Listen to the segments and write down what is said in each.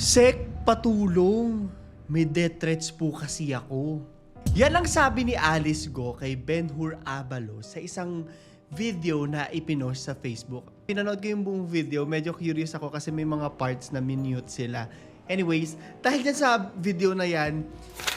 Sek, patulong. May death threats po kasi ako. Yan ang sabi ni Alice Go kay Ben Hur Abalo sa isang video na ipinost sa Facebook. Pinanood ko yung buong video, medyo curious ako kasi may mga parts na minute sila. Anyways, dahil dyan sa video na yan,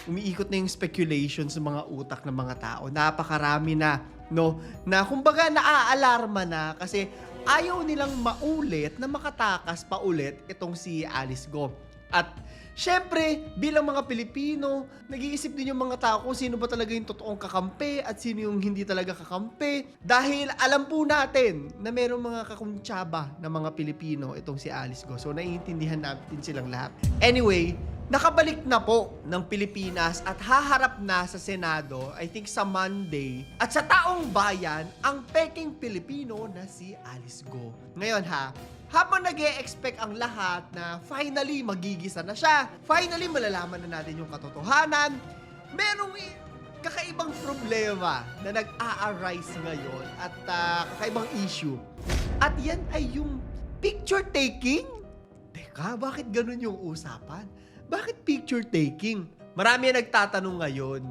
umiikot na yung speculation sa mga utak ng mga tao. Napakarami na, no? Na kumbaga naaalarma na kasi ayaw nilang maulit na makatakas pa ulit itong si Alice Go. At syempre, bilang mga Pilipino, nag-iisip din yung mga tao kung sino ba talaga yung totoong kakampi at sino yung hindi talaga kakampi. Dahil alam po natin na merong mga kakuntsaba na mga Pilipino itong si Alice Go. So naiintindihan natin silang lahat. Anyway, nakabalik na po ng Pilipinas at haharap na sa Senado, I think sa Monday, at sa taong bayan, ang peking Pilipino na si Alice Go. Ngayon ha, habang nag expect ang lahat na finally magigisa na siya, finally malalaman na natin yung katotohanan, merong kakaibang problema na nag-a-arise ngayon at ah, kakaibang issue. At yan ay yung picture taking. Teka, bakit ganun yung usapan? Bakit picture taking? Marami ang nagtatanong ngayon.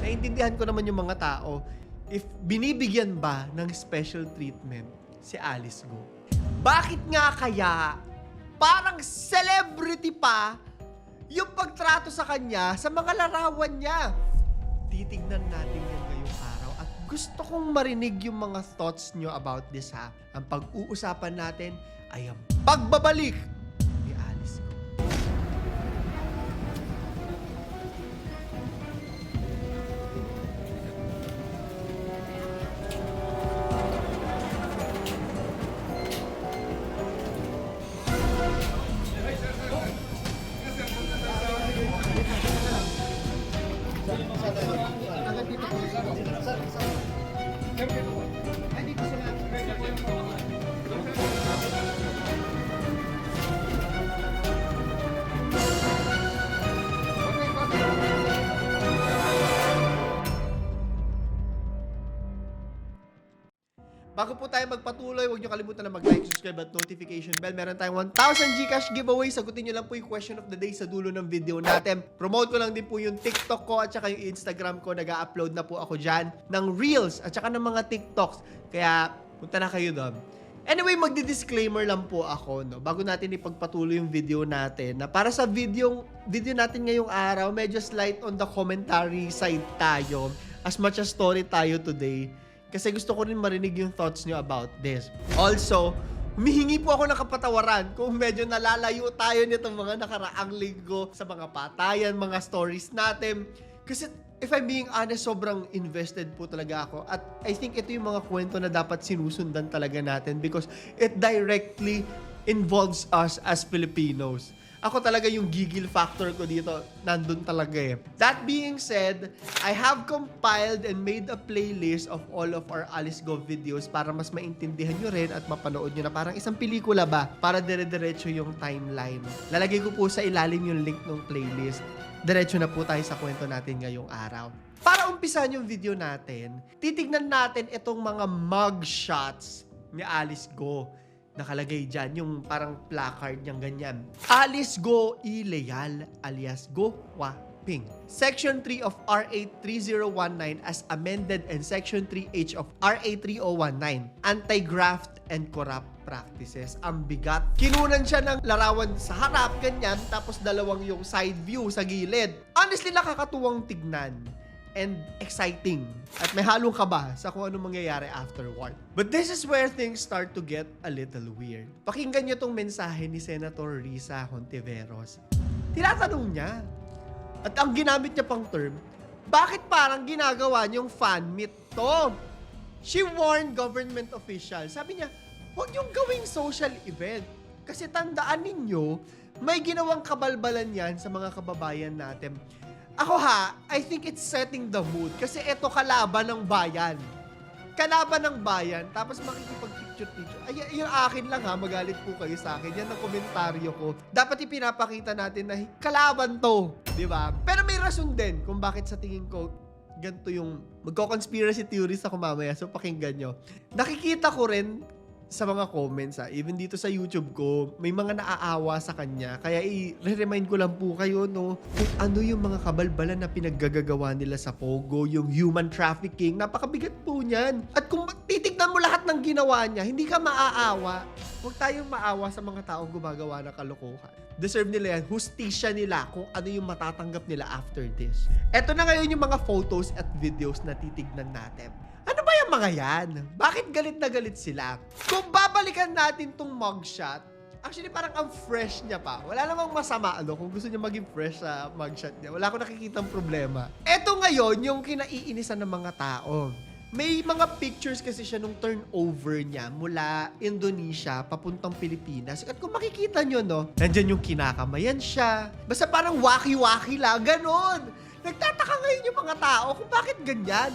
Naintindihan ko naman yung mga tao if binibigyan ba ng special treatment si Alice Go. Bakit nga kaya parang celebrity pa yung pagtrato sa kanya sa mga larawan niya? Titignan natin yan ngayong araw at gusto kong marinig yung mga thoughts nyo about this ha. Ang pag-uusapan natin ay ang pagbabalik po tayo magpatuloy, huwag nyo kalimutan na mag-like, subscribe at notification bell. Meron tayong 1,000 Gcash giveaway. Sagutin nyo lang po yung question of the day sa dulo ng video natin. Promote ko lang din po yung TikTok ko at saka yung Instagram ko. nag upload na po ako dyan ng Reels at saka ng mga TikToks. Kaya punta na kayo doon. Anyway, magdi-disclaimer lang po ako, no? Bago natin ipagpatuloy yung video natin, na para sa video, video natin ngayong araw, medyo slight on the commentary side tayo, as much as story tayo today. Kasi gusto ko rin marinig yung thoughts nyo about this. Also, humihingi po ako ng kapatawaran kung medyo nalalayo tayo nitong mga nakaraang linggo sa mga patayan, mga stories natin. Kasi if I'm being honest, sobrang invested po talaga ako. At I think ito yung mga kwento na dapat sinusundan talaga natin because it directly involves us as Filipinos. Ako talaga yung gigil factor ko dito, nandun talaga eh. That being said, I have compiled and made a playlist of all of our Alice Go videos para mas maintindihan nyo rin at mapanood nyo na parang isang pelikula ba para dire-diretso yung timeline. Lalagay ko po sa ilalim yung link ng playlist. Diretso na po tayo sa kwento natin ngayong araw. Para umpisan yung video natin, titignan natin itong mga mugshots ni Alice Go nakalagay dyan, yung parang placard niyang ganyan. Alice Go Ileal alias Go Waping. Section 3 of RA 3019 as amended and Section 3H of RA 3019, Anti-Graft and Corrupt Practices. Ang bigat. Kinunan siya ng larawan sa harap, ganyan, tapos dalawang yung side view sa gilid. Honestly, nakakatuwang tignan and exciting. At may halong kaba sa kung ano mangyayari afterward. But this is where things start to get a little weird. Pakinggan niyo tong mensahe ni Senator Risa Hontiveros. Tinatanong niya. At ang ginamit niya pang term, bakit parang ginagawa niyong fan meet to? She warned government officials. Sabi niya, huwag niyong gawing social event. Kasi tandaan ninyo, may ginawang kabalbalan yan sa mga kababayan natin. Ako ha, I think it's setting the mood. Kasi eto kalaban ng bayan. Kalaban ng bayan, tapos makikipag-picture-picture. Ay, yung akin lang ha, magalit po kayo sa akin. Yan ang komentaryo ko. Dapat ipinapakita natin na kalaban to. di ba? Pero may rason din kung bakit sa tingin ko ganito yung magko-conspiracy theories ako mamaya. So pakinggan nyo. Nakikita ko rin sa mga comments ha, even dito sa YouTube ko, may mga naaawa sa kanya. Kaya i-remind ko lang po kayo, no, kung ano yung mga kabalbalan na pinaggagawa nila sa Pogo, yung human trafficking, napakabigat po niyan. At kung titignan mo lahat ng ginawa niya, hindi ka maaawa. Huwag tayong maawa sa mga taong gumagawa ng kalokohan. Deserve nila yan. Hustisya nila kung ano yung matatanggap nila after this. Eto na ngayon yung mga photos at videos na titignan natin. Mga yan? Bakit galit na galit sila? Kung babalikan natin tong mugshot, actually parang ang fresh niya pa. Wala namang masama ano kung gusto niya maging fresh sa mugshot niya. Wala akong nakikitang problema. Eto ngayon yung kinaiinisan ng mga tao. May mga pictures kasi siya nung turnover niya mula Indonesia papuntang Pilipinas. At kung makikita nyo, no, nandyan yung kinakamayan siya. Basta parang waki-waki lang, ganon. Nagtataka ngayon yung mga tao kung bakit ganyan.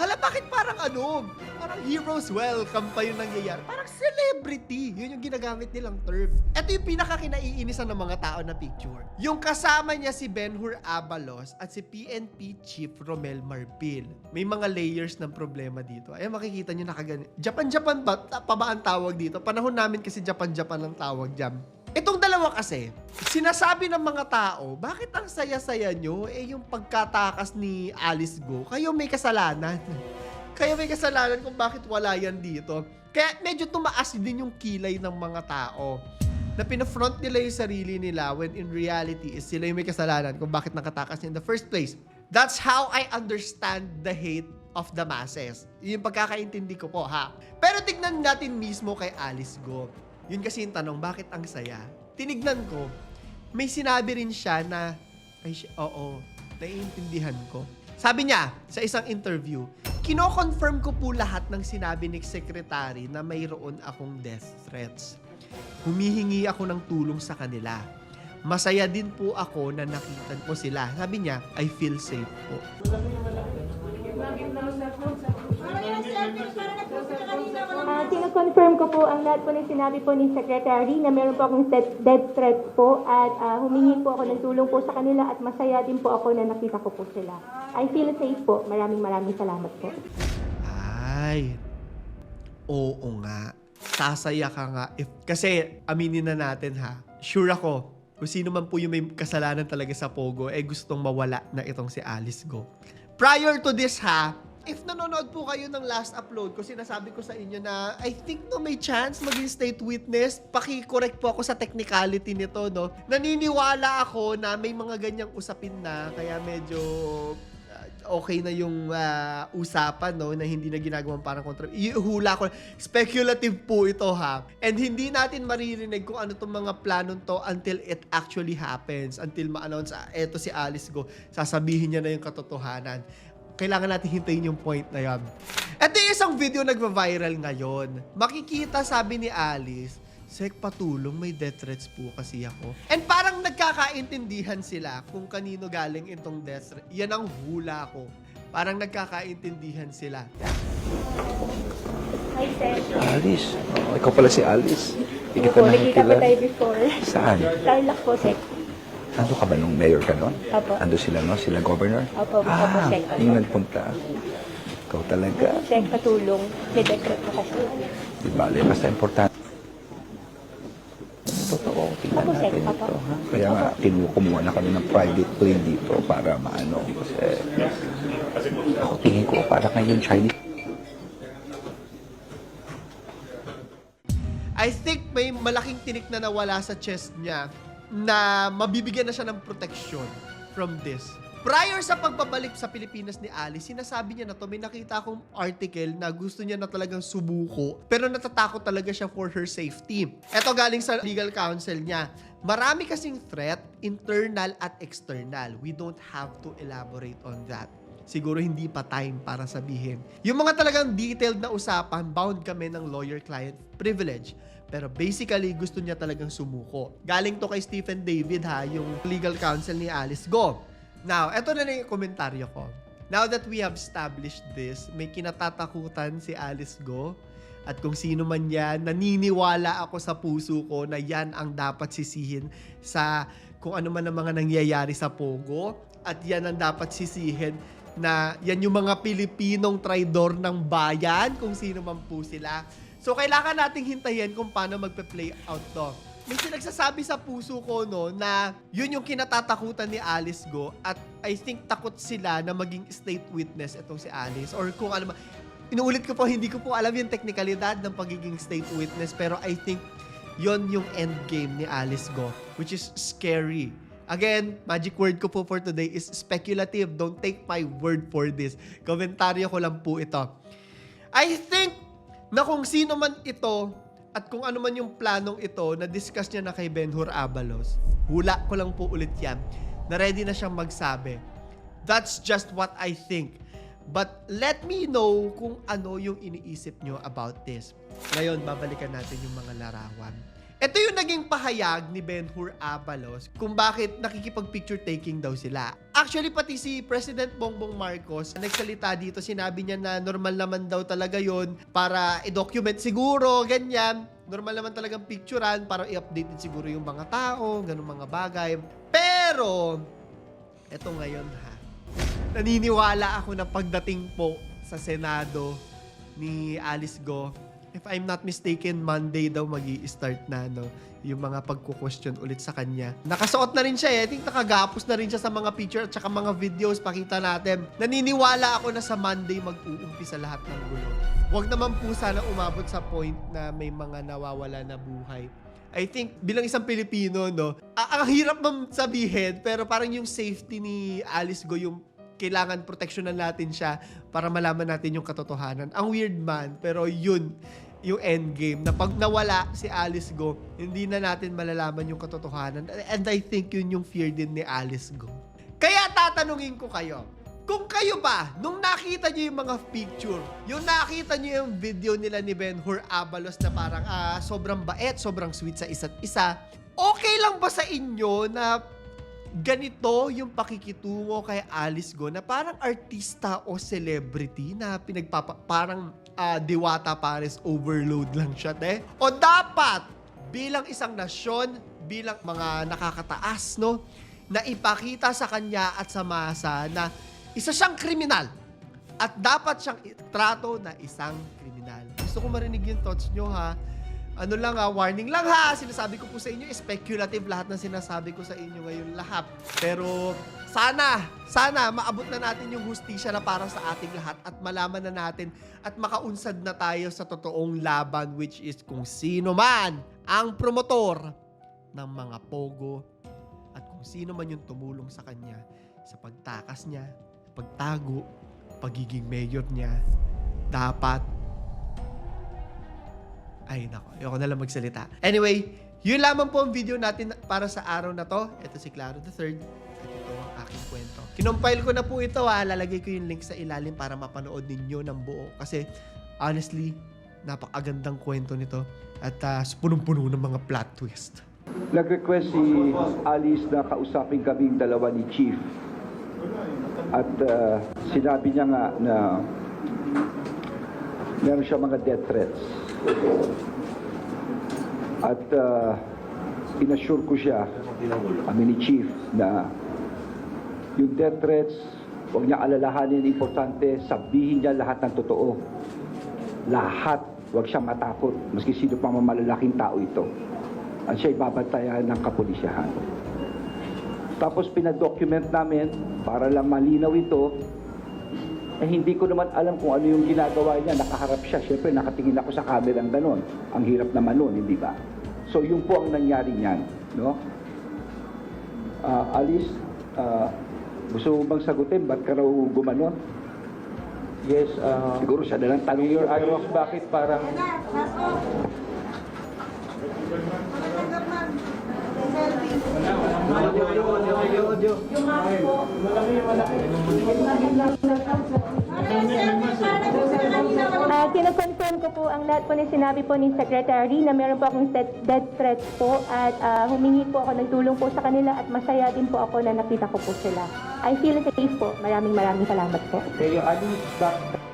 Hala, bakit parang ano? Parang heroes welcome pa yung nangyayari. Parang celebrity. Yun yung ginagamit nilang term. Ito yung pinaka-kinaiinisan ng mga tao na picture. Yung kasama niya si Benhur Abalos at si PNP Chief Romel Marpil. May mga layers ng problema dito. Ayan, makikita nyo nakagani. Japan-Japan ba? Pa ba ang tawag dito? Panahon namin kasi Japan-Japan ang tawag dyan. Itong dalawa kasi, sinasabi ng mga tao, bakit ang saya-saya nyo? Eh, yung pagkatakas ni Alice Go, kayo may kasalanan. kayo may kasalanan kung bakit wala yan dito. Kaya medyo tumaas din yung kilay ng mga tao na pinafront nila yung sarili nila when in reality is sila yung may kasalanan kung bakit nakatakas in the first place. That's how I understand the hate of the masses. Yun yung pagkakaintindi ko po ha. Pero tignan natin mismo kay Alice Go. Yun kasi yung tanong, bakit ang saya? Tinignan ko, may sinabi rin siya na, ay, oo, naiintindihan ko. Sabi niya sa isang interview, kino-confirm ko po lahat ng sinabi ni Secretary na mayroon akong death threats. Humihingi ako ng tulong sa kanila. Masaya din po ako na nakita ko sila. Sabi niya, I feel safe po. Ah, Sino-confirm ko po ang lahat po ng sinabi po ni Secretary na meron po akong death, threats po at ah, humingi po ako ng tulong po sa kanila at masaya din po ako na nakita ko po sila. I feel safe po. Maraming maraming salamat po. Ay, oo nga. Sasaya ka nga. If, kasi, aminin na natin ha. Sure ako, kung sino man po yung may kasalanan talaga sa Pogo, eh gustong mawala na itong si Alice Go. Prior to this ha, if nanonood po kayo ng last upload ko, sinasabi ko sa inyo na I think no may chance maging state witness. Paki-correct po ako sa technicality nito, no. Naniniwala ako na may mga ganyang usapin na, kaya medyo okay na yung uh, usapan, no, na hindi na ginagawang parang kontra. Ihula ko. Speculative po ito, ha. And hindi natin maririnig kung ano tong mga planon to until it actually happens. Until ma-announce, ah, eto si Alice Go, sasabihin niya na yung katotohanan kailangan natin hintayin yung point na yan. Ito yung isang video nagva-viral ngayon. Makikita, sabi ni Alice, Sek, patulong, may death threats po kasi ako. And parang nagkakaintindihan sila kung kanino galing itong death threat. Yan ang hula ko. Parang nagkakaintindihan sila. Hi, Sir. Alice. Oh, ikaw pala si Alice. Hindi kita nakikilala. tayo before. Saan? Tarlac po, Sec. Ando ka ba nung mayor ka noon? Opo. Ando sila no? Sila governor? Opo, opo, ah, Sec. yung nagpunta. Ikaw talaga. Sec, patulong. May death threat po kasi. Di bale, basta importante. Tingnan Opo, natin Opo. ito. Ha? Kaya nga, kinuha kumuha na kami ng private plane dito para maano. Kasi ako tingin ko para ngayon Chinese I think may malaking tinik na nawala sa chest niya na mabibigyan na siya ng protection from this. Prior sa pagbabalik sa Pilipinas ni Alice, sinasabi niya na to, may nakita akong article na gusto niya na talagang subuko, pero natatakot talaga siya for her safety. Ito galing sa legal counsel niya. Marami kasing threat, internal at external. We don't have to elaborate on that siguro hindi pa time para sabihin. Yung mga talagang detailed na usapan, bound kami ng lawyer-client privilege. Pero basically, gusto niya talagang sumuko. Galing to kay Stephen David ha, yung legal counsel ni Alice Go. Now, eto na na yung komentaryo ko. Now that we have established this, may kinatatakutan si Alice Go. At kung sino man yan, naniniwala ako sa puso ko na yan ang dapat sisihin sa kung ano man ang mga nangyayari sa Pogo. At yan ang dapat sisihin na yan yung mga Pilipinong traidor ng bayan, kung sino man po sila. So, kailangan nating hintayin kung paano magpe-play out to. May sinagsasabi sa puso ko, no, na yun yung kinatatakutan ni Alice Go at I think takot sila na maging state witness itong si Alice or kung ano Inuulit ko po, hindi ko po alam yung teknikalidad ng pagiging state witness pero I think yon yung end game ni Alice Go which is scary. Again, magic word ko po for today is speculative. Don't take my word for this. Komentaryo ko lang po ito. I think na kung sino man ito at kung ano man yung planong ito na discuss niya na kay Benhur Abalos, hula ko lang po ulit yan, na ready na siyang magsabi. That's just what I think. But let me know kung ano yung iniisip nyo about this. Ngayon, babalikan natin yung mga larawan. Ito yung naging pahayag ni Ben-Hur Abalos kung bakit nakikipag-picture taking daw sila. Actually, pati si President Bongbong Marcos, nagsalita dito, sinabi niya na normal naman daw talaga yon para i-document siguro, ganyan. Normal naman talagang picturean para i-update din siguro yung mga tao, ganun mga bagay. Pero, eto ngayon ha, naniniwala ako na pagdating po sa Senado ni Alice Go, if I'm not mistaken, Monday daw mag start na, no? Yung mga pagko-question ulit sa kanya. Nakasuot na rin siya eh. I think nakagapos na rin siya sa mga picture at saka mga videos. Pakita natin. Naniniwala ako na sa Monday mag-uumpisa lahat ng gulo. Huwag naman po sana umabot sa point na may mga nawawala na buhay. I think bilang isang Pilipino, no, ang hirap mam sabihin, pero parang yung safety ni Alice Go, yung kailangan proteksyonan natin siya para malaman natin yung katotohanan. Ang weird man, pero yun, yung end game na pag nawala si Alice Go, hindi na natin malalaman yung katotohanan. And I think yun yung fear din ni Alice Go. Kaya tatanungin ko kayo, kung kayo ba, nung nakita niyo yung mga picture, yung nakita niyo yung video nila ni Ben Hur Abalos na parang ah, sobrang bait, sobrang sweet sa isa't isa, okay lang ba sa inyo na ganito yung pakikitungo kay Alice Go na parang artista o celebrity na pinagpapa parang ah, diwata pares overload lang siya te o dapat bilang isang nasyon bilang mga nakakataas no na ipakita sa kanya at sa masa na isa siyang kriminal at dapat siyang trato na isang kriminal. Gusto ko marinig yung thoughts nyo ha. Ano lang ha, warning lang ha. Sinasabi ko po sa inyo, speculative lahat ng sinasabi ko sa inyo ngayon lahat. Pero sana, sana maabot na natin yung hustisya na para sa ating lahat at malaman na natin at makaunsad na tayo sa totoong laban which is kung sino man ang promotor ng mga pogo at kung sino man yung tumulong sa kanya sa pagtakas niya, pagtago, pagiging mayor niya, dapat ay, nako. Ayoko na lang magsalita. Anyway, yun lamang po ang video natin para sa araw na to. Ito si Claro the Third. At ito ang aking kwento. Kinompile ko na po ito ha. Lalagay ko yung link sa ilalim para mapanood ninyo ng buo. Kasi, honestly, napakagandang kwento nito. At ah, punong-puno ng mga plot twist. Nag-request si Alice na kausapin kaming dalawa ni Chief. At uh, sinabi niya nga na meron siya mga death threats. At uh, inassure ko siya, kami ni Chief, na yung death threats, huwag niya alalahanin, importante, sabihin niya lahat ng totoo. Lahat, huwag siyang matakot, maski sino pa malalaking tao ito at siya ibabantayan ng kapulisyahan. Tapos pinadocument namin para lang malinaw ito. Eh hindi ko naman alam kung ano yung ginagawa niya. Nakaharap siya. Siyempre nakatingin ako sa camera ng ganon. Ang hirap naman nun, hindi ba? So yun po ang nangyari niyan. No? Ah, Alice, ah, gusto mo bang sagutin? Ba't ka raw gumanon? Yes, uh, Siguro siya na lang tanong Mayor Agros, bakit parang Ah, kino-confirm ko po ang lahat po na sinabi po ni Secretary na meron po akong death threats po at ah, humingi po ako ng tulong po sa kanila at masaya din po ako na nakita ko po sila. I feel safe po. Maraming maraming salamat po. Mayor Alice, bak-